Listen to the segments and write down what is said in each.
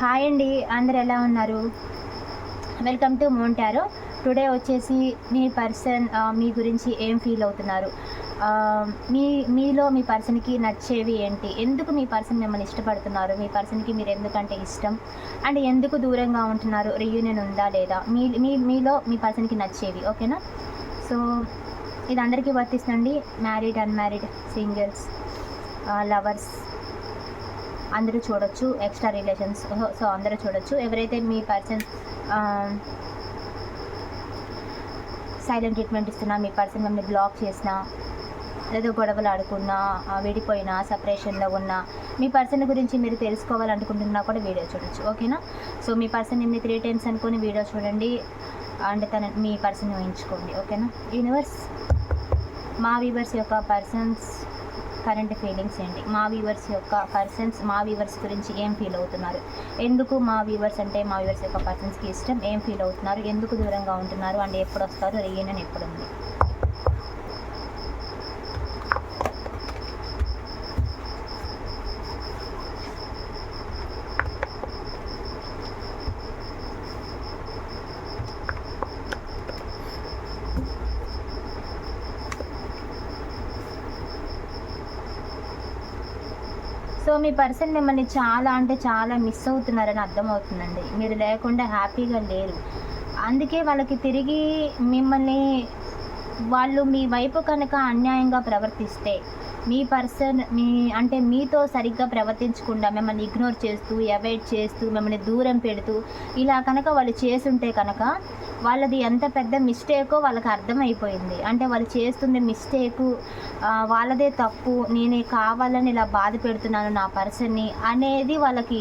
Hi అండి అందరు ఎలా ఉన్నారు? వెల్కమ్ టు మోంటారో టుడే వచ్చేసి మీ పర్సన్ మీ గురించి ఏం ఫీల్ అవుతున్నారు? మీ మీలో మీ పర్సన్కి నచ్చేవి ఏంటి? ఎందుకు మీ పర్సన్ మిమ్మల్ని ఇష్టపడుతున్నారు? మీ పర్సన్కి మీరు ఎందుకంటే ఇష్టం? అండ్ ఎందుకు దూరంగా ఉంటున్నారు? రీయూనియన్ ఉందా లేదా? మీ మీ మీలో మీ పర్సన్కి నచ్చేవి ఓకేనా సో ఇది అందరికీ వర్తిస్తుంది మ్యారీడ్ అన్మ్యారీడ్ సింగిల్స్ లవర్స్ అందరూ చూడొచ్చు ఎక్స్ట్రా రిలేషన్స్ సో అందరూ చూడొచ్చు. ఎవరైతే మీ పర్సన్ సైలెంట్ ట్రీట్మెంట్ ఇస్తున్నా మీ పర్సన్ మిమ్మల్ని బ్లాక్ చేసినా లేదా గొడవలు ఆడుకున్నా విడిపోయినా సపరేషన్లో ఉన్నా మీ పర్సన్ గురించి మీరు తెలుసుకోవాలనుకుంటున్నా కూడా వీడియో చూడొచ్చు. ఓకేనా? సో మీ పర్సన్ ఎన్ని త్రీ టైమ్స్ అనుకొని వీడియో చూడండి. అండ్ తన మీ పర్సన్ ఊహించుకోండి. ఓకేనా? యూనివర్స్ మా వీవర్స్ యొక్క పర్సన్స్ కరెంట్ ఫీలింగ్స్ ఏంటి? మా వ్యూవర్స్ యొక్క పర్సన్స్ మా వ్యూవర్స్ గురించి ఏం ఫీల్ అవుతున్నారు? ఎందుకు మా వ్యూవర్స్ అంటే మా వ్యూవర్స్ యొక్క పర్సన్స్కి ఇష్టం? ఏం ఫీల్ అవుతున్నారు? ఎందుకు దూరంగా ఉంటున్నారు? అండ్ ఎప్పుడు వస్తారు? రీయూనియన్ ఎప్పుడు ఉంది? మీ పర్సన్ మిమ్మల్ని చాలా అంటే చాలా మిస్ అవుతున్నారని అర్థమవుతుందండి. మీరు లేకుండా హ్యాపీగా లేరు. అందుకే వాళ్ళకి తిరిగి మిమ్మల్ని వాళ్ళు మీ వైపు కనుక అన్యాయంగా ప్రవర్తిస్తే మీ పర్సన్ మీ అంటే మీతో సరిగ్గా ప్రవర్తించకుండా మిమ్మల్ని ఇగ్నోర్ చేస్తూ అవాయిడ్ చేస్తూ మిమ్మల్ని దూరం పెడుతూ ఇలా కనుక వాళ్ళు చేసుంటే కనుక వాళ్ళది ఎంత పెద్ద మిస్టేకో వాళ్ళకి అర్థమైపోయింది. అంటే వాళ్ళు చేస్తుంది మిస్టేకు వాళ్ళదే తప్పు నేనే కావాలని ఇలా బాధ పెడుతున్నాను నా పర్సన్ని అనేది వాళ్ళకి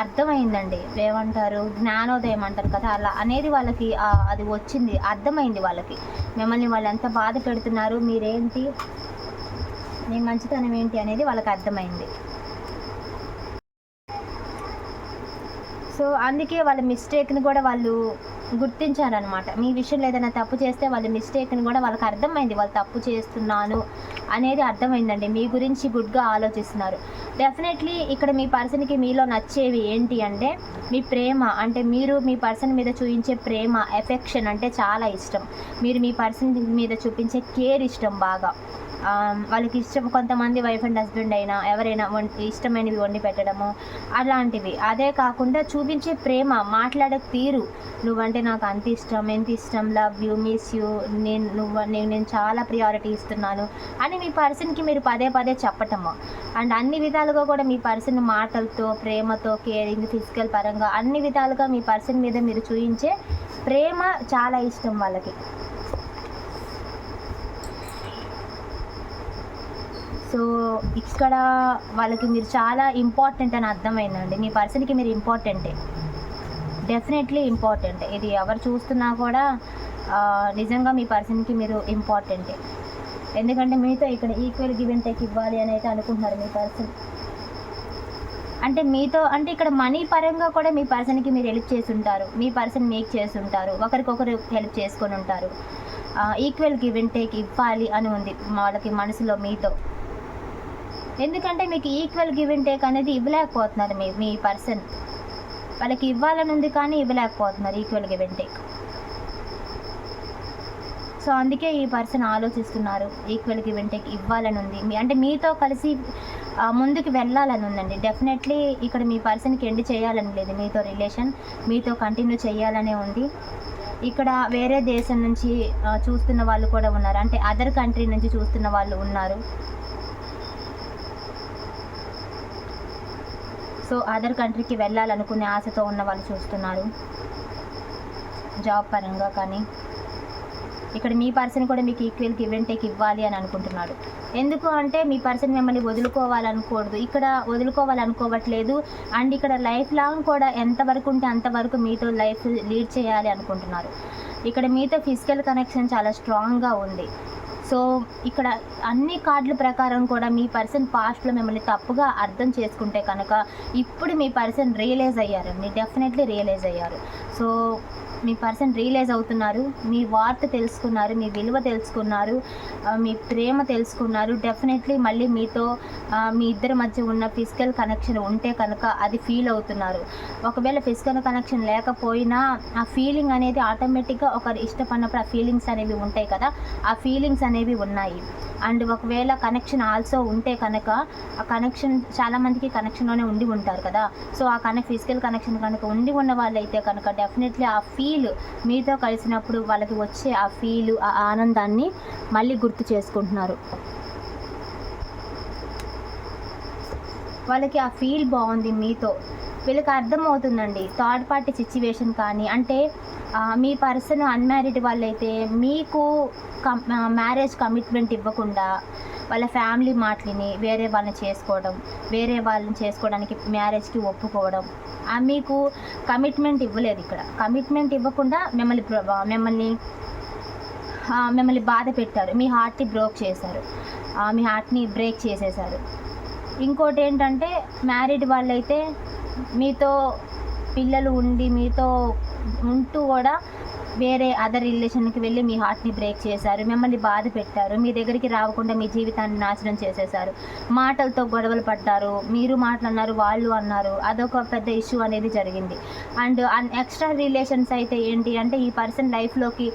అర్థమైందండి. ఏమంటారు? జ్ఞానోదయం అంటారు కదా అలా అనేది వాళ్ళకి అది వచ్చింది అర్థమైంది వాళ్ళకి. మిమ్మల్ని వాళ్ళు ఎంత బాధ పెడుతున్నారు మీరేంటి? మీ మంచితనం ఏంటి అనేది వాళ్ళకి అర్థమైంది. సో అందుకే వాళ్ళ మిస్టేక్ని కూడా వాళ్ళు గుర్తించారనమాట మీ విషయంలో ఏదైనా తప్పు చేస్తే వాళ్ళ మిస్టేక్ని కూడా వాళ్ళకి అర్థమైంది. వాళ్ళు తప్పు చేస్తున్నాను అనేది అర్థమైందండి. మీ గురించి గుడ్గా ఆలోచిస్తున్నారు. డెఫినెట్లీ ఇక్కడ మీ పర్సన్కి మీలో నచ్చేవి ఏంటి అంటే మీ ప్రేమ. అంటే మీరు మీ పర్సన్ మీద చూపించే ప్రేమ ఎఫెక్షన్ అంటే చాలా ఇష్టం. మీరు మీ పర్సన్ మీద చూపించే కేర్ ఇష్టం బాగా. వాళ్ళకి ఇష్టం కొంతమంది వైఫ్ అండ్ హస్బెండ్ అయినా ఎవరైనా ఇష్టమైనవి వండి పెట్టడము అలాంటివి. అదే కాకుండా చూపించే ప్రేమ మాట్లాడే తీరు. నువ్వంటే నాకు అంత ఇష్టం ఎంత ఇష్టం లవ్ యూ మిస్ యూ నేను నువ్వు నేను నేను చాలా ప్రియారిటీ ఇస్తున్నాను అని మీ పర్సన్కి మీరు పదే పదే చెప్పటము. అండ్ అన్ని విధాలుగా కూడా మీ పర్సన్ మాటలతో ప్రేమతో కేరింగ్ ఫిజికల్ పరంగా అన్ని విధాలుగా మీ పర్సన్ మీద మీరు చూపించే ప్రేమ చాలా ఇష్టం వాళ్ళకి. సో ఇక్కడ వాళ్ళకి మీరు చాలా ఇంపార్టెంట్ అని అర్థమైందండి. మీ పర్సన్కి మీరు ఇంపార్టెంటే డెఫినెట్లీ ఇంపార్టెంట్ ఇది ఎవరు చూస్తున్నా కూడా నిజంగా మీ పర్సన్కి మీరు ఇంపార్టెంటే ఎందుకంటే మీతో ఇక్కడ ఈక్వల్ గివ్ అండ్ టేక్ ఇవ్వాలి అని అయితే అనుకుంటున్నారు మీ పర్సన్. అంటే మీతో అంటే ఇక్కడ మనీ పరంగా కూడా మీ పర్సన్కి మీరు హెల్ప్ చేసి ఉంటారు మీ పర్సన్ మీకు చేసి ఉంటారు ఒకరికొకరు హెల్ప్ చేసుకొని ఉంటారు. ఈక్వల్ గివ్ అండ్ టేక్ ఇవ్వాలి అని ఉంది. వాళ్ళకి మనసులో మీతో. ఎందుకంటే మీకు ఈక్వల్ గివ్ అండ్ టేక్ అనేది ఇవ్వలేకపోతున్నారు మీ మీ పర్సన్ వాళ్ళకి ఇవ్వాలని ఉంది కానీ ఇవ్వలేకపోతున్నారు equal give and take so అందుకే ఈ పర్సన్ ఆలోచిస్తున్నారు ఈక్వల్ గివ్ అండ్ టేక్ ఇవ్వాలని ఉంది. మీ అంటే మీతో కలిసి ముందుకు వెళ్ళాలని ఉందండి. డెఫినెట్లీ ఇక్కడ మీ పర్సన్కి ఎండ్ చేయాలని లేదు. మీతో రిలేషన్ మీతో కంటిన్యూ చేయాలనే ఉంది. ఇక్కడ వేరే దేశం నుంచి చూస్తున్న వాళ్ళు కూడా ఉన్నారు. అంటే అదర్ కంట్రీ నుంచి చూస్తున్న వాళ్ళు ఉన్నారు. సో అదర్ కంట్రీకి వెళ్ళాలనుకునే ఆశతో ఉన్న వాళ్ళు చూస్తున్నారు. జాబ్ పరంగా కానీ. ఇక్కడ మీ పర్సన్ కూడా మీకు ఈక్వల్ గివ్ అండ్ టేక్ ఇవ్వాలి అని అనుకుంటున్నాడు. ఎందుకు అంటే మీ పర్సన్ మిమ్మల్ని వదులుకోవాలనుకోవద్దు ఇక్కడ వదులుకోవాలనుకోవట్లేదు. అండ్ ఇక్కడ లైఫ్ లాంగ్ కూడా ఎంతవరకు ఉంటే అంతవరకు మీతో లైఫ్ లీడ్ చేయాలి అనుకుంటున్నారు. ఇక్కడ మీతో ఫిజికల్ కనెక్షన్ చాలా స్ట్రాంగ్గా ఉంది. సో ఇక్కడ అన్ని కార్డుల ప్రకారం కూడా మీ పర్సన్ పాస్ట్లో మిమ్మల్ని తప్పుగా అర్థం చేసుకుంటే కనుక ఇప్పుడు మీ పర్సన్ రియలైజ్ అయ్యారండి డెఫినెట్లీ రియలైజ్ అయ్యారు. సో మీ పర్సన్ రియలైజ్ అవుతున్నారు మీ వార్త తెలుసుకున్నారు మీ విలువ తెలుసుకున్నారు మీ ప్రేమ తెలుసుకున్నారు డెఫినెట్లీ మళ్ళీ మీతో మీ ఇద్దరి మధ్య ఉన్న ఫిజికల్ కనెక్షన్ ఉంటే కనుక అది ఫీల్ అవుతున్నారు. ఒకవేళ ఫిజికల్ కనెక్షన్ లేకపోయినా ఆ ఫీలింగ్ అనేది ఆటోమేటిక్గా ఒకరు ఇష్టపడినప్పుడు ఆ ఫీలింగ్స్ అనేవి ఉంటాయి కదా ఆ ఫీలింగ్స్ అనేవి ఉన్నాయి. అండ్ ఒకవేళ కనెక్షన్ ఆల్సో ఉంటే కనుక ఆ కనెక్షన్ చాలామందికి కనెక్షన్లోనే ఉండి ఉంటారు కదా. సో ఆ కనెక్ట్ ఫిజికల్ కనెక్షన్ కనుక ఉండి ఉన్న వాళ్ళైతే కనుక డెఫినెట్లీ ఆ ఫీల్ మీతో కలిసినప్పుడు వాళ్ళకి వచ్చే ఆ ఫీల్ ఆ ఆనందాన్ని మళ్ళీ గుర్తు చేసుకుంటున్నారు. వాళ్ళకి ఆ ఫీల్ బాగుంది మీతో. వీళ్ళకి అర్థమవుతుందండి. థర్డ్ పార్టీ సిచ్యువేషన్ కానీ అంటే మీ పర్సన్ అన్మ్యారీడ్ వాళ్ళైతే మీకు కం మ్యారేజ్ కమిట్మెంట్ ఇవ్వకుండా వాళ్ళ ఫ్యామిలీ మాటలని వేరే వాళ్ళని చేసుకోవడం వేరే వాళ్ళని చేసుకోవడానికి మ్యారేజ్కి ఒప్పుకోవడం. ఆ, మీకు కమిట్మెంట్ ఇవ్వలేదు ఇక్కడ. కమిట్మెంట్ ఇవ్వకుండా మిమ్మల్ని మిమ్మల్ని మిమ్మల్ని బాధ పెట్టారు. మీ హార్ట్ని బ్రోక్ చేశారు. మీ హార్ట్ని బ్రేక్ చేసేసారు ఇంకోటి ఏంటంటే మ్యారీడ్ వాళ్ళైతే మీతో పిల్లలు ఉండి మీతో ఉంటూ కూడా వేరే అదర్ రిలేషన్కి వెళ్ళి మీ హార్ట్ని బ్రేక్ చేశారు మిమ్మల్ని బాధ పెట్టారు మీ దగ్గరికి రాకుండా మీ జీవితాన్ని నాశనం చేసేసారు మాటలతో గొడవలు పడ్డారు మీరు మాట్లాడినారు వాళ్ళు అన్నారు అదొక పెద్ద ఇష్యూ అనేది జరిగింది. అండ్ ఎక్స్ట్రా రిలేషన్స్ అయితే ఏంటి అంటే ఈ పర్సన్ లైఫ్లోకి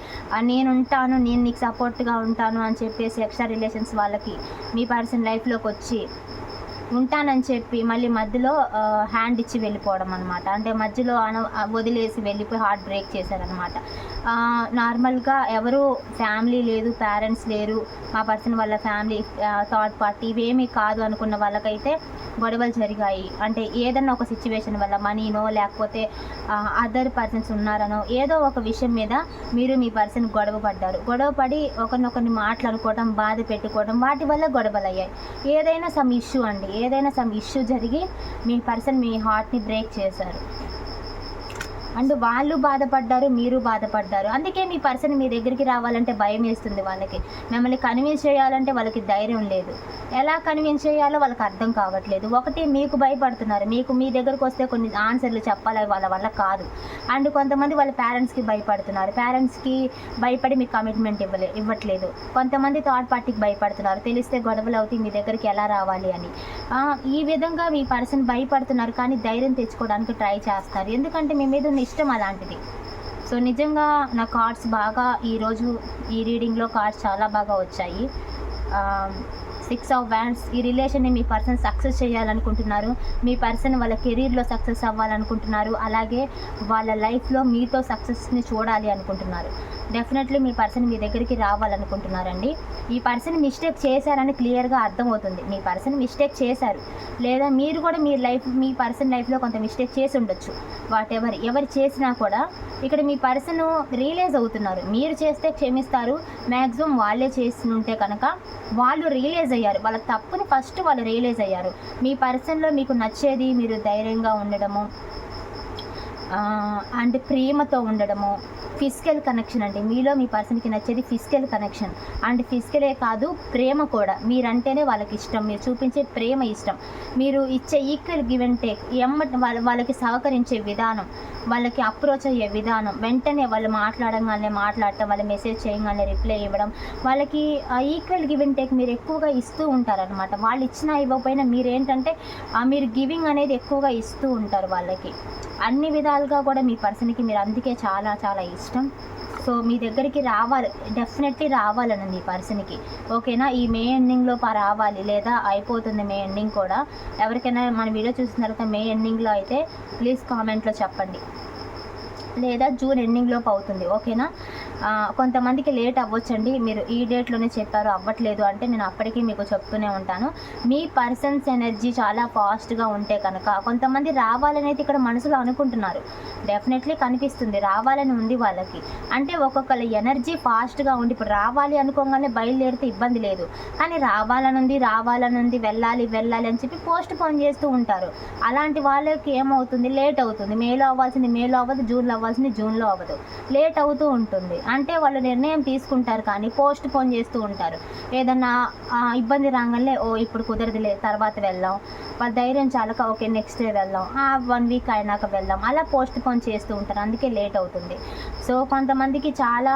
నేను ఉంటాను నేను నీకు సపోర్ట్గా ఉంటాను అని చెప్పేసి ఎక్స్ట్రా రిలేషన్స్ వాళ్ళకి మీ పర్సన్ లైఫ్లోకి వచ్చి ఉంటానని చెప్పి మళ్ళీ మధ్యలో హ్యాండ్ ఇచ్చి వెళ్ళిపోవడం అనమాట అంటే మధ్యలో అన వదిలేసి వెళ్ళిపోయి హార్ట్ బ్రేక్ చేశారనమాట నార్మల్గా ఎవరు ఫ్యామిలీ లేదు పేరెంట్స్ లేరు మా పర్సన్ వాళ్ళ ఫ్యామిలీ థర్డ్ పార్టీ ఇవేమీ కాదు అనుకున్న వాళ్ళకైతే గొడవలు జరిగాయి. అంటే ఏదన్నా ఒక సిచ్యువేషన్ వల్ల మనీనో లేకపోతే అదర్ పర్సన్స్ ఉన్నారనో ఏదో ఒక విషయం మీద మీరు మీ పర్సన్ గొడవ పడ్డారు. గొడవ పడి ఒకరినొకరిని మాట్లాడుకోవడం బాధ పెట్టుకోవడం వాటి వల్ల గొడవలు అయ్యాయి. ఏదైనా సమ్ ఇష్యూ అండి. ఏదైనా సమ్ ఇష్యూ జరిగి మీ పర్సన్ మీ హార్ట్ని బ్రేక్ చేశారు. అండ్ వాళ్ళు బాధపడ్డారు మీరు బాధపడ్డారు. అందుకే మీ పర్సన్ మీ దగ్గరికి రావాలంటే భయం వేస్తుంది వాళ్ళకి. మిమ్మల్ని కన్విన్స్ చేయాలంటే వాళ్ళకి ధైర్యం లేదు. ఎలా కన్విన్స్ చేయాలో వాళ్ళకి అర్థం కావట్లేదు. ఒకటి మీకు భయపడుతున్నారు. మీకు మీ దగ్గరకు వస్తే కొన్ని ఆన్సర్లు చెప్పాలి వాళ్ళ వల్ల కాదు. అండ్ కొంతమంది వాళ్ళ పేరెంట్స్కి భయపడుతున్నారు. పేరెంట్స్కి భయపడి మీకు కమిట్మెంట్ ఇవ్వలే ఇవ్వట్లేదు. కొంతమంది థర్డ్ పార్టీకి భయపడుతున్నారు. తెలిస్తే గొడవలు అవుతాయి మీ దగ్గరికి ఎలా రావాలి అని. ఈ విధంగా మీ పర్సన్ భయపడుతున్నారు కానీ ధైర్యం తెచ్చుకోవడానికి ట్రై చేస్తారు. ఎందుకంటే మీ మీద ఉన్న ఇష్టం అలాంటిది. సో నిజంగా నా కార్డ్స్ బాగా ఈరోజు ఈ రీడింగ్లో కార్డ్స్ చాలా బాగా వచ్చాయి. సిక్స్ ఆఫ్ వ్యాండ్స్ ఈ రిలేషన్ని మీ పర్సన్ సక్సెస్ చేయాలనుకుంటున్నారు. మీ పర్సన్ వాళ్ళ కెరీర్లో సక్సెస్ అవ్వాలనుకుంటున్నారు. అలాగే వాళ్ళ లైఫ్లో మీతో సక్సెస్ని చూడాలి అనుకుంటున్నారు. డెఫినెట్లీ మీ పర్సన్ మీ దగ్గరికి రావాలనుకుంటున్నారండి. ఈ పర్సన్ మిస్టేక్ చేశారని క్లియర్గా అర్థమవుతుంది. మీ పర్సన్ మిస్టేక్ చేశారు. లేదా మీరు కూడా మీ లైఫ్ మీ పర్సన్ లైఫ్లో కొంత మిస్టేక్ చేసి ఉండొచ్చు. వాట్ ఎవర్ ఎవరు చేసినా కూడా ఇక్కడ మీ పర్సన్ రియలైజ్ అవుతున్నారు. మీరు చేస్తే క్షమిస్తారు. మ్యాక్సిమం వాళ్ళే చేసి ఉంటే కనుక వాళ్ళు రియలైజ్ అయ్యారు. వాళ్ళ తప్పుని ఫస్ట్ వాళ్ళు రియలైజ్ అయ్యారు. మీ పర్సన్లో మీకు నచ్చేది మీరు ధైర్యంగా ఉండడము అండ్ ప్రేమతో ఉండడము ఫిజికల్ కనెక్షన్ అండి. మీలో మీ పర్సన్కి నచ్చేది ఫిజికల్ కనెక్షన్ అండ్ ఫిజికలే కాదు ప్రేమ కూడా. మీరంటేనే వాళ్ళకి ఇష్టం. మీరు చూపించే ప్రేమ ఇష్టం. మీరు ఇచ్చే ఈక్వల్ గివ్ అండ్ టేక్ ఎమ్మ వాళ్ళ వాళ్ళకి సహకరించే విధానం వాళ్ళకి అప్రోచ్ అయ్యే విధానం వెంటనే వాళ్ళు మాట్లాడగానే మాట్లాడటం వాళ్ళు మెసేజ్ చేయగానే రిప్లై ఇవ్వడం వాళ్ళకి ఈక్వల్ గివ్ అండ్ టేక్ మీరు ఎక్కువగా ఇస్తూ ఉంటారనమాట వాళ్ళు ఇచ్చినా ఇవ్వకపోయినా మీరేంటంటే మీరు గివింగ్ అనేది ఎక్కువగా ఇస్తూ ఉంటారు వాళ్ళకి. అన్ని విధాలుగా కూడా మీ పర్సన్కి మీరు అందుకే చాలా చాలా ఇష్టం. సో మీ దగ్గరికి రావాలి డెఫినెట్లీ రావాలని మీ పర్సన్కి. ఓకేనా? ఈ మే ఎండింగ్లో రావాలి లేదా అయిపోతుంది మే ఎండింగ్ కూడా. ఎవరికైనా మన వీడియో చూసిన తర్వాత మే ఎండింగ్లో అయితే ప్లీజ్ కామెంట్లో చెప్పండి. లేదా జూన్ ఎండింగ్లోపు అవుతుంది. ఓకేనా? కొంతమందికి లేట్ అవ్వచ్చండి. మీరు ఈ డేట్లోనే చెప్పారు అవ్వట్లేదు అంటే నేను అప్పటికీ మీకు చెప్తూనే ఉంటాను. మీ పర్సన్స్ ఎనర్జీ చాలా ఫాస్ట్గా ఉంటే కనుక కొంతమంది రావాలని అయితే ఇక్కడ మనసులో అనుకుంటున్నారు. డెఫినెట్లీ కనిపిస్తుంది రావాలని ఉంది వాళ్ళకి. అంటే ఒక్కొక్కరి ఎనర్జీ ఫాస్ట్గా ఉండి ఇప్పుడు రావాలి అనుకోగానే బయలుదేరితే ఇబ్బంది లేదు. కానీ రావాలనుంది రావాలనుంది వెళ్ళాలి వెళ్ళాలి అని చెప్పి పోస్ట్ పోన్ చేస్తూ ఉంటారు. అలాంటి వాళ్ళకి ఏమవుతుంది? లేట్ అవుతుంది. మేలో అవ్వాల్సింది మేలో అవ్వదు జూన్లో అవ్వాల్సింది జూన్లో అవ్వదు. లేట్ అవుతూ ఉంటుంది. అంటే వాళ్ళు నిర్ణయం తీసుకుంటారు కానీ పోస్ట్ పోన్ చేస్తూ ఉంటారు. ఏదన్నా ఇబ్బంది రాగానే ఓ ఇప్పుడు కుదరదులే తర్వాత వెళ్దాం. వాళ్ళ ధైర్యం చాలక ఓకే నెక్స్ట్ డే వెళ్దాం. ఆ వన్ వీక్ అయినాక వెళ్దాం. అలా పోస్ట్ పోన్ చేస్తూ ఉంటారు. అందుకే లేట్ అవుతుంది. సో కొంతమందికి చాలా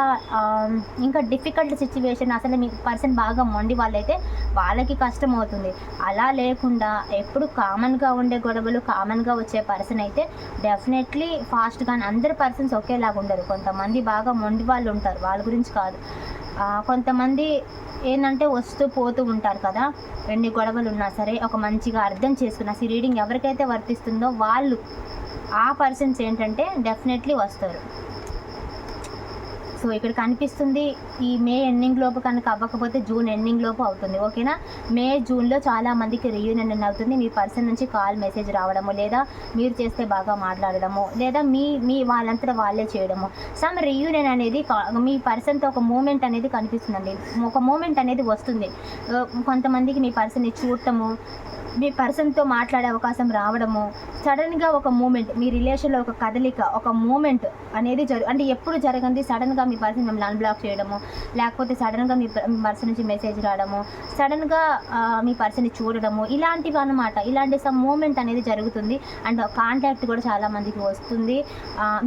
ఇంకా డిఫికల్ట్ సిచ్యువేషన్ అసలు మీ పర్సన్ బాగా మొండి వాళ్ళైతే వాళ్ళకి కష్టం అవుతుంది. అలా లేకుండా ఎప్పుడు కామన్గా ఉండే గొడవలు కామన్గా వచ్చే పర్సన్ అయితే డెఫినెట్లీ ఫాస్ట్గా అందరు పర్సన్స్ ఒకేలాగా ఉండరు. కొంతమంది బాగా మొండి వాళ్ళు ఉంటారు వాళ్ళ గురించి కాదు. కొంతమంది ఏంటంటే వస్తూ పోతూ ఉంటారు కదా ఎన్ని గొడవలు ఉన్నా సరే ఒక మంచిగా అర్థం చేసుకున్న ఈ రీడింగ్ ఎవరికైతే వర్తిస్తుందో వాళ్ళు ఆ పర్సన్స్ ఏంటంటే డెఫినెట్లీ వస్తారు. సో ఇక్కడ కనిపిస్తుంది ఈ మే ఎండింగ్ లోపు కనుక అవ్వకపోతే జూన్ ఎండింగ్ లోపు అవుతుంది ఓకేనా? మే జూన్లో చాలా మందికి రీయూనియన్ అవుతుంది. మీ పర్సన్ నుంచి కాల్ మెసేజ్ రావడము లేదా మీరు చేస్తే బాగా మాట్లాడడము లేదా మీ మీ వాళ్ళంతట వాళ్ళే చేయడము. సమ్ రీయూనియన్ అనేది మీ పర్సన్తో ఒక మూమెంట్ అనేది కనిపిస్తుందండి. ఒక మూమెంట్ అనేది వస్తుంది. కొంతమందికి మీ పర్సన్ని చూడటము మీ పర్సన్తో మాట్లాడే అవకాశం రావడము సడన్గా ఒక మూమెంట్ మీ రిలేషన్లో ఒక కదలిక ఒక మూమెంట్ అనేది జరుగు అంటే ఎప్పుడు జరగంది? సడన్గా మీ పర్సన్ మిమ్మల్ని అన్బ్లాక్ చేయడము లేకపోతే సడన్గా మీ మీ పర్సన్ నుంచి మెసేజ్ రావడము సడన్గా మీ పర్సన్ని చూడడము ఇలాంటివి అన్నమాట. ఇలాంటి సమ్ మూమెంట్ అనేది జరుగుతుంది. అండ్ కాంటాక్ట్ కూడా చాలామందికి వస్తుంది.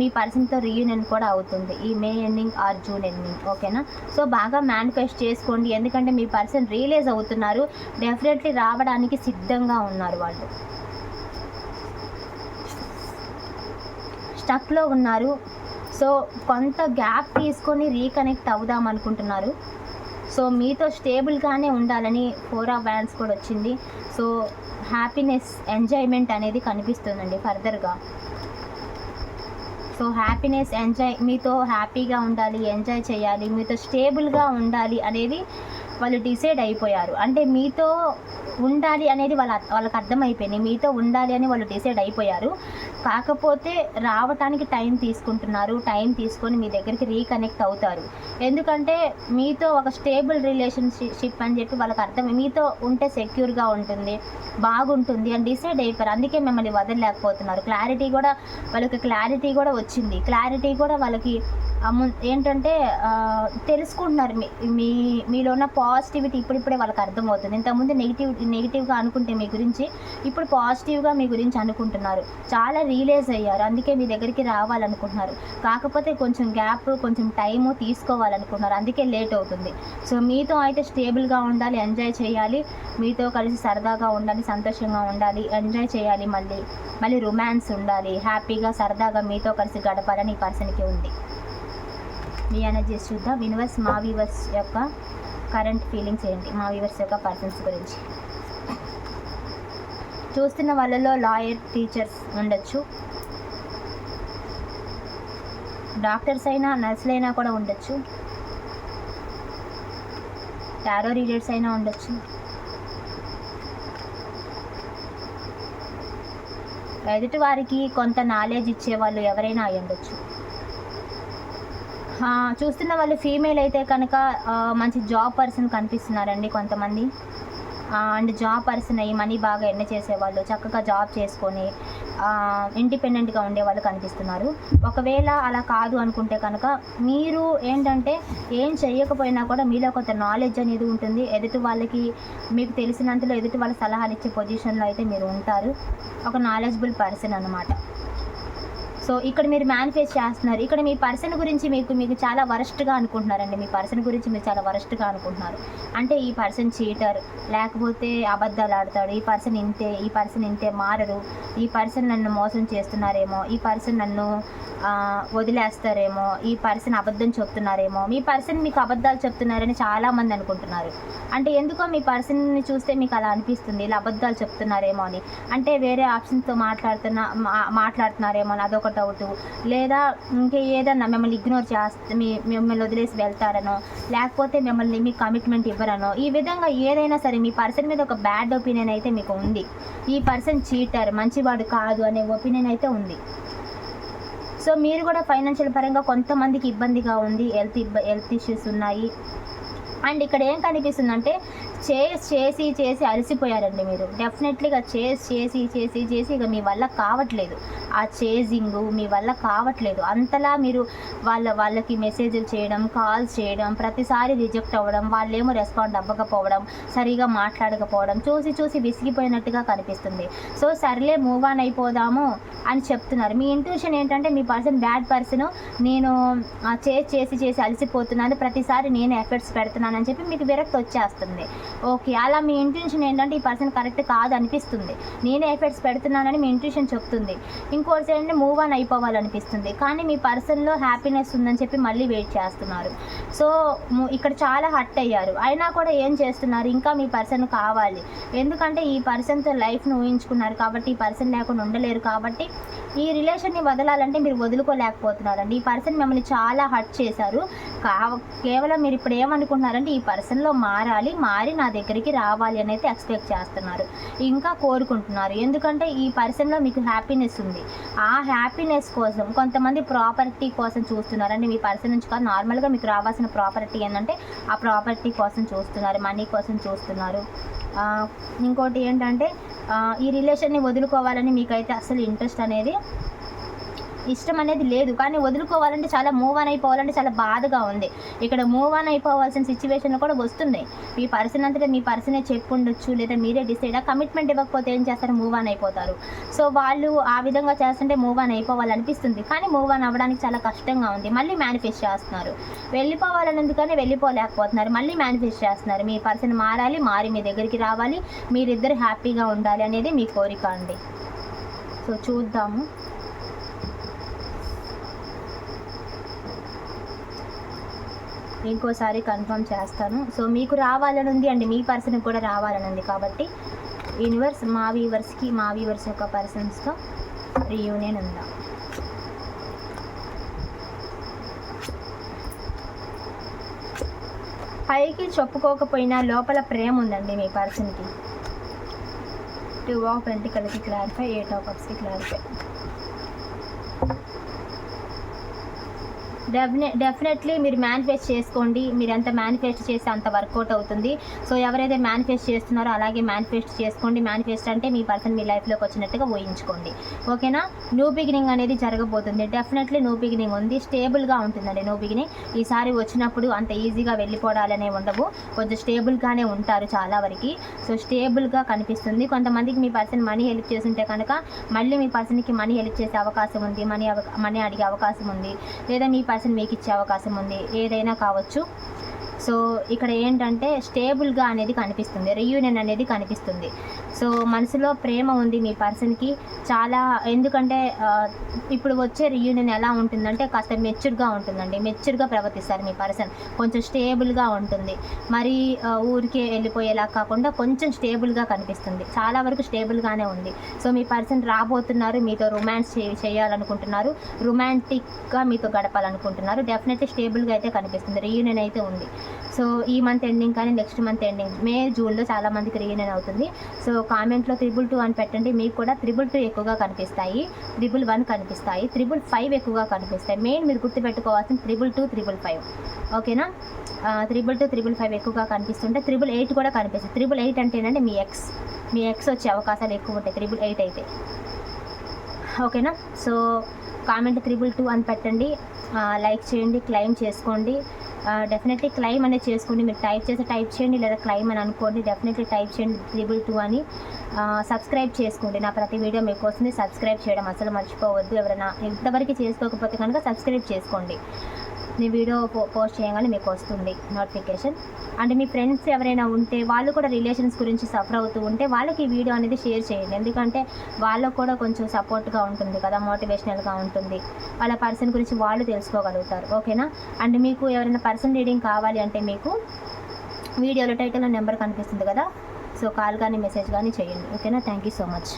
మీ పర్సన్తో రీయూనియన్ కూడా అవుతుంది. ఈ May ending or June ending ఓకేనా సో బాగా మేనిఫెస్ట్ చేసుకోండి. ఎందుకంటే మీ పర్సన్ రియలైజ్ అవుతున్నారు. డెఫినెట్లీ రావడానికి సిద్ధంగా ఉన్నారు వాళ్ళు. స్టక్లో ఉన్నారు. సో కొంత గ్యాప్ తీసుకొని రీకనెక్ట్ అవుదాం అనుకుంటున్నారు. సో మీతో స్టేబుల్గానే ఉండాలని ఫోర్ ఆఫ్ బ్యాన్స్ కూడా వచ్చింది. సో హ్యాపీనెస్ ఎంజాయ్మెంట్ అనేది కనిపిస్తుందండి ఫర్దర్గా. సో హ్యాపీనెస్ ఎంజాయ్ మీతో హ్యాపీగా ఉండాలి ఎంజాయ్ చేయాలి మీతో స్టేబుల్గా ఉండాలి అనేది వాళ్ళు డిసైడ్ అయిపోయారు. అంటే మీతో ఉండాలి అనేది వాళ్ళ వాళ్ళకి అర్థమైపోయింది. మీతో ఉండాలి అని వాళ్ళు డిసైడ్ అయిపోయారు. కాకపోతే రావటానికి టైం తీసుకుంటున్నారు. టైం తీసుకొని మీ దగ్గరికి రీకనెక్ట్ అవుతారు. ఎందుకంటే మీతో ఒక స్టేబుల్ రిలేషన్షిప్ అని చెప్పి వాళ్ళకి అర్థం మీతో ఉంటే సెక్యూర్గా ఉంటుంది బాగుంటుంది అని డిసైడ్ అయిపోయారు. అందుకే మిమ్మల్ని వదలలేకపోతున్నారు. క్లారిటీ కూడా వాళ్ళకి క్లారిటీ కూడా వచ్చింది. క్లారిటీ కూడా వాళ్ళకి ఏంటంటే తెలుసుకుంటున్నారు. మీ మీ మీలో ఉన్న పాజిటివిటీ ఇప్పుడిప్పుడే వాళ్ళకి అర్థమవుతుంది. ఇంతకుముందు నెగిటివ్ నెగిటివ్గా అనుకుంటే మీ గురించి ఇప్పుడు పాజిటివ్గా మీ గురించి అనుకుంటున్నారు. చాలా రియలైజ్ అయ్యారు. అందుకే మీ దగ్గరికి రావాలనుకుంటున్నారు. కాకపోతే కొంచెం గ్యాప్ కొంచెం టైము తీసుకోవాలనుకుంటున్నారు. అందుకే లేట్ అవుతుంది. సో మీతో అయితే స్టేబుల్గా ఉండాలి ఎంజాయ్ చేయాలి. మీతో కలిసి సరదాగా ఉండాలి సంతోషంగా ఉండాలి ఎంజాయ్ చేయాలి మళ్ళీ. మళ్ళీ రొమాన్స్ ఉండాలి. హ్యాపీగా సరదాగా మీతో కలిసి గడపాలని ఈ పర్సన్కి ఉంది. మీ ఎనర్జీస్ చూద్దాం. యూనివర్స్ మా వ్యూవర్స్ యొక్క కరెంట్ ఫీలింగ్స్ ఏంటి? మా వ్యూవర్స్ యొక్క పర్సన్స్ గురించి. చూస్తున్న వాళ్ళలో లాయర్ టీచర్స్ ఉండొచ్చు. డాక్టర్స్ అయినా నర్సులైనా కూడా ఉండొచ్చు. టారో రీడర్స్ అయినా ఉండొచ్చు. ఎదుటి వారికి కొంత నాలెడ్జ్ ఇచ్చే వాళ్ళు ఎవరైనా అయి ఉండొచ్చు చూస్తున్న వాళ్ళు ఫీమేల్ అయితే కనుక మంచి జాబ్ పర్సన్ కనిపిస్తున్నారండి కొంతమంది. అండ్ జాబ్ పర్సన్ అయ్యి మనీ బాగా ఎన్న చేసేవాళ్ళు చక్కగా జాబ్ చేసుకొని ఇండిపెండెంట్గా ఉండేవాళ్ళు కనిపిస్తున్నారు. ఒకవేళ అలా కాదు అనుకుంటే కనుక మీరు ఏంటంటే ఏం చేయకపోయినా కూడా మీలో కొంత నాలెడ్జ్ అనేది ఉంటుంది. ఎదుటి వాళ్ళకి మీకు తెలిసినంతలో ఎదుటి వాళ్ళ సలహాలు ఇచ్చే పొజిషన్లో అయితే మీరు ఉంటారు. ఒక నాలెడ్జబుల్ పర్సన్ అనమాట సో ఇక్కడ మీరు మేనిఫెస్ట్ చేస్తున్నారు. ఇక్కడ మీ పర్సన్ గురించి మీకు మీకు చాలా వరస్ట్గా అనుకుంటున్నారండి. మీ పర్సన్ గురించి మీరు చాలా వరస్ట్గా అనుకుంటున్నారు. అంటే ఈ పర్సన్ చీటర్ లేకపోతే అబద్ధాలు ఆడతాడు. ఈ పర్సన్ ఇంతే ఈ పర్సన్ ఇంతే మారరు ఈ పర్సన్ నన్ను మోసం చేస్తున్నారేమో. ఈ పర్సన్ నన్ను వదిలేస్తారేమో ఈ పర్సన్ అబద్ధం చెప్తున్నారేమో మీ పర్సన్ మీకు అబద్ధాలు చెప్తున్నారని చాలామంది అనుకుంటున్నారు. అంటే ఎందుకో మీ పర్సన్ని చూస్తే మీకు అలా అనిపిస్తుంది ఇలా అబద్ధాలు చెప్తున్నారేమో అని. అంటే వేరే ఆప్షన్స్తో మాట్లాడుతున్న మా- మాట్లాడుతున్నారేమో అని అదొక డౌట్ లేదా ఇంకా ఏదన్నా మిమ్మల్ని ఇగ్నోర్ చేస్తే మీ మిమ్మల్ని వదిలేసి వెళ్తారనో లేకపోతే మిమ్మల్ని మీకు కమిట్మెంట్ ఇవ్వరనో ఈ విధంగా ఏదైనా సరే మీ పర్సన్ మీద ఒక బ్యాడ్ ఒపీనియన్ అయితే మీకు ఉంది. ఈ పర్సన్ చీటర్ మంచివాడు కాదు అనే ఒపీనియన్ అయితే ఉంది. సో మీరు కూడా ఫైనాన్షియల్ పరంగా కొంతమందికి ఇబ్బందిగా ఉంది హెల్త్ ఇబ్బ హెల్త్ ఇష్యూస్ ఉన్నాయి. అండ్ ఇక్కడ ఏం కనిపిస్తుందంటే చేసి చేసి చేసి అలసిపోయారండి మీరు. డెఫినెట్లీగా చేసి చేసి చేసి చేసి ఇక మీ వల్ల కావట్లేదు. ఆ చేజింగ్ మీ వల్ల కావట్లేదు. అంతలా మీరు వాళ్ళ వాళ్ళకి మెసేజ్లు చేయడం కాల్స్ చేయడం ప్రతిసారి రిజెక్ట్ అవ్వడం వాళ్ళేమో రెస్పాండ్ అవ్వకపోవడం సరిగా మాట్లాడకపోవడం చూసి చూసి విసిగిపోయినట్టుగా కనిపిస్తుంది. సో సర్లే మూవ్ ఆన్ అయిపోదాము అని చెప్తున్నారు. మీ ఇంట్యూషన్ ఏంటంటే మీ పర్సన్ బ్యాడ్ పర్సన్ నేను ఆ, చేసి చేసి చేసి అలసిపోతున్నాను. ప్రతిసారి నేను ఎఫర్ట్స్ పెడుతున్నానని చెప్పి మీకు విరక్తి వచ్చేస్తుంది. ఓకే అలా మీ ఇంట్యూషన్ ఏంటంటే ఈ పర్సన్ కరెక్ట్ కాదు అనిపిస్తుంది నేనే ఎఫర్ట్స్ పెడుతున్నానని మీ ఇంట్యూషన్ చెప్తుంది. ఇంకోటి ఏంటంటే మూవ్ ఆన్ అయిపోవాలనిపిస్తుంది. కానీ మీ పర్సన్లో హ్యాపీనెస్ ఉందని చెప్పి మళ్ళీ వెయిట్ చేస్తున్నారు. సో ఇక్కడ చాలా హట్ అయ్యారు. అయినా కూడా ఏం చేస్తున్నారు? ఇంకా మీ పర్సన్ కావాలి. ఎందుకంటే ఈ పర్సన్తో లైఫ్ను ఊహించుకున్నారు కాబట్టి ఈ పర్సన్ లేకుండా ఉండలేరు కాబట్టి ఈ రిలేషన్ని వదలాలంటే మీరు వదులుకోలేకపోతున్నారండి. ఈ పర్సన్ మిమ్మల్ని చాలా హర్ట్ చేశారు. కా కేవలం మీరు ఇప్పుడు ఏమనుకుంటున్నారంటే ఈ పర్సన్లో మారాలి మారి నా దగ్గరికి రావాలి అని అయితే ఎక్స్పెక్ట్ చేస్తున్నారు. ఇంకా కోరుకుంటున్నారు. ఎందుకంటే ఈ పరిశ్రమలో మీకు హ్యాపీనెస్ ఉంది. ఆ హ్యాపీనెస్ కోసం కొంతమంది ప్రాపర్టీ కోసం చూస్తున్నారు అంటే మీ పరిశ్రమ నుంచి కాదు నార్మల్గా మీకు రావాల్సిన ప్రాపర్టీ ఏంటంటే ఆ ప్రాపర్టీ కోసం చూస్తున్నారు మనీ కోసం చూస్తున్నారు. ఇంకోటి ఏంటంటే ఈ రిలేషన్ని వదులుకోవాలని మీకైతే అసలు ఇంట్రెస్ట్ అనేది ఇష్టం అనేది లేదు. కానీ వదులుకోవాలంటే చాలా మూవ్ ఆన్ అయిపోవాలంటే చాలా బాధగా ఉంది. ఇక్కడ మూవ్ ఆన్ అయిపోవాల్సిన సిచ్యువేషన్లు కూడా వస్తున్నాయి. మీ పర్సన్ అంతటా మీ పర్సనే చెప్పుండొచ్చు లేదా మీరే డిసైడ్ కమిట్మెంట్ ఇవ్వకపోతే ఏం చేస్తారు? మూవ్ ఆన్ అయిపోతారు. సో వాళ్ళు ఆ విధంగా చేస్తుంటే మూవ్ ఆన్ అయిపోవాలనిపిస్తుంది. కానీ మూవ్ ఆన్ అవ్వడానికి చాలా కష్టంగా ఉంది. మళ్ళీ మేనిఫెస్ట్ చేస్తున్నారు. వెళ్ళిపోవాలనందుకనే వెళ్ళిపోలేకపోతున్నారు. మళ్ళీ మేనిఫెస్ట్ చేస్తున్నారు. మీ పర్సన్ మారాలి మారి మీ దగ్గరికి రావాలి. మీరిద్దరు హ్యాపీగా ఉండాలి అనేది మీ కోరిక అండి. సో చూద్దాము. ఇంకోసారి కన్ఫర్మ్ చేస్తాను. సో మీకు రావాలని ఉంది అండి. మీ పర్సన్కి కూడా రావాలని ఉంది కాబట్టి యూనివర్స్ మా వీవర్స్కి మా వీవర్స్ యొక్క పర్సన్స్తో రీయూనియన్ ఉందా. పైకి చెప్పుకోకపోయినా లోపల ప్రేమ ఉందండి మీ పర్సన్కి టూ ఆఫ్ కలిసి క్లారిఫై ఎయిట్ ఆఫ్ అప్స్కి క్లారిఫై డెఫినె డెఫినెట్లీ మీరు మేనిఫెస్ట్ చేసుకోండి. మీరు ఎంత మేనిఫెస్ట్ చేస్తే అంత వర్కౌట్ అవుతుంది. సో ఎవరైతే మేనిఫెస్ట్ చేస్తున్నారో అలాగే మేనిఫెస్ట్ చేసుకోండి. మేనిఫెస్ట్ అంటే మీ పర్సన్ మీ లైఫ్లోకి వచ్చినట్టుగా ఊహించుకోండి. ఓకేనా న్యూ బిగినింగ్ అనేది జరగబోతుంది. డెఫినెట్లీ న్యూ బిగినింగ్ ఉంది. స్టేబుల్గా ఉంటుందండి న్యూ బిగినింగ్ ఈసారి వచ్చినప్పుడు అంత ఈజీగా వెళ్ళిపోవడాలనే ఉండవు. కొంచెం స్టేబుల్గానే ఉంటారు చాలా వరకు. సో స్టేబుల్గా కనిపిస్తుంది. కొంతమందికి మీ పర్సన్ మనీ హెల్ప్ చేస్తుంటే కనుక మళ్ళీ మీ పర్సన్కి మనీ హెల్ప్ చేసే అవకాశం ఉంది. మనీ మనీ అడిగే అవకాశం ఉంది. లేదా మీ పర్సన్ మీకు ఇచ్చే అవకాశం ఉంది. ఏదైనా కావచ్చు. సో ఇక్కడ ఏంటంటే స్టేబుల్గా అనేది కనిపిస్తుంది. రీయూనియన్ అనేది కనిపిస్తుంది. సో మనసులో ప్రేమ ఉంది మీ పర్సన్కి. చాలా ఎందుకంటే ఇప్పుడు వచ్చే రియూనియన్ ఎలా ఉంటుందంటే కాస్త మెచ్యూర్గా ఉంటుందండి. మెచ్యూర్గా ప్రవర్తిస్తారు మీ పర్సన్. కొంచెం స్టేబుల్గా ఉంటుంది. మరి ఊరికే వెళ్ళిపోయేలా కాకుండా కొంచెం స్టేబుల్గా కనిపిస్తుంది. చాలా వరకు స్టేబుల్గానే ఉంది. సో మీ పర్సన్ రాబోతున్నారు మీతో రొమాన్స్ చేయాలనుకుంటున్నారు. రొమాంటిక్గా మీతో గడపాలనుకుంటున్నారు. డెఫినెట్లీ స్టేబుల్గా అయితే కనిపిస్తుంది. రీయూనియన్ అయితే ఉంది. సో ఈ మంత్ ఎండింగ్ కానీ నెక్స్ట్ మంత్ ఎండింగ్ మే జూన్లో చాలా మందికి రీయూనియన్ అవుతుంది. సో కామెంట్లో త్రిబుల్ టూ అని పెట్టండి. మీకు కూడా త్రిబుల్ టూ ఎక్కువగా కనిపిస్తాయి. త్రిబుల్ వన్ కనిపిస్తాయి. త్రిబుల్ ఫైవ్ ఎక్కువగా కనిపిస్తాయి. మెయిన్ మీరు గుర్తుపెట్టుకోవాల్సిన త్రిబుల్ టూ త్రిబుల్ ఫైవ్. ఓకేనా? త్రిబుల్ టూ త్రిబుల్ ఫైవ్ ఎక్కువగా కనిపిస్తుంటే త్రిబుల్ ఎయిట్ కూడా కనిపిస్తుంది. త్రిబుల్ ఎయిట్ అంటే ఏంటంటే మీ ఎక్స్. మీ ఎక్స్ వచ్చే అవకాశాలు ఎక్కువ ఉంటాయి. త్రిబుల్ ఎయిట్ అయితే. ఓకేనా? సో కామెంట్ త్రిబుల్ టూ అని పెట్టండి. లైక్ చేయండి క్లెయిమ్ చేసుకోండి. డెఫినెట్లీ క్లైమ్ అనేది చేసుకోండి. మీరు టైప్ చేసి టైప్ చేయండి లేదా క్లైమ్ అని అనుకోండి డెఫినెట్లీ టైప్ చేయండి త్రిబుల్ టూ అని. సబ్స్క్రైబ్ చేసుకోండి. నా ప్రతి వీడియో మీకు వస్తుంది సబ్స్క్రైబ్ చేయడం అసలు మర్చిపోవద్దు. ఎవరైనా ఇంతవరకు చేసుకోకపోతే కనుక సబ్స్క్రైబ్ చేసుకోండి. నేను వీడియో పో పోస్ట్ చేయగానే మీకు వస్తుంది నోటిఫికేషన్. అండ్ మీ ఫ్రెండ్స్ ఎవరైనా ఉంటే వాళ్ళు కూడా రిలేషన్స్ గురించి సఫర్ అవుతూ ఉంటే వాళ్ళకి ఈ వీడియో అనేది షేర్ చేయండి. ఎందుకంటే వాళ్ళకు కూడా కొంచెం సపోర్ట్గా ఉంటుంది కదా మోటివేషనల్గా ఉంటుంది. వాళ్ళ పర్సన్ గురించి వాళ్ళు తెలుసుకోగలుగుతారు. ఓకేనా? అండ్ మీకు ఎవరైనా పర్సన్ రీడింగ్ కావాలి అంటే మీకు వీడియోలో టైటిల్లో నెంబర్ కనిపిస్తుంది కదా సో కాల్ కానీ మెసేజ్ కానీ చేయండి. ఓకేనా? Thank you so much.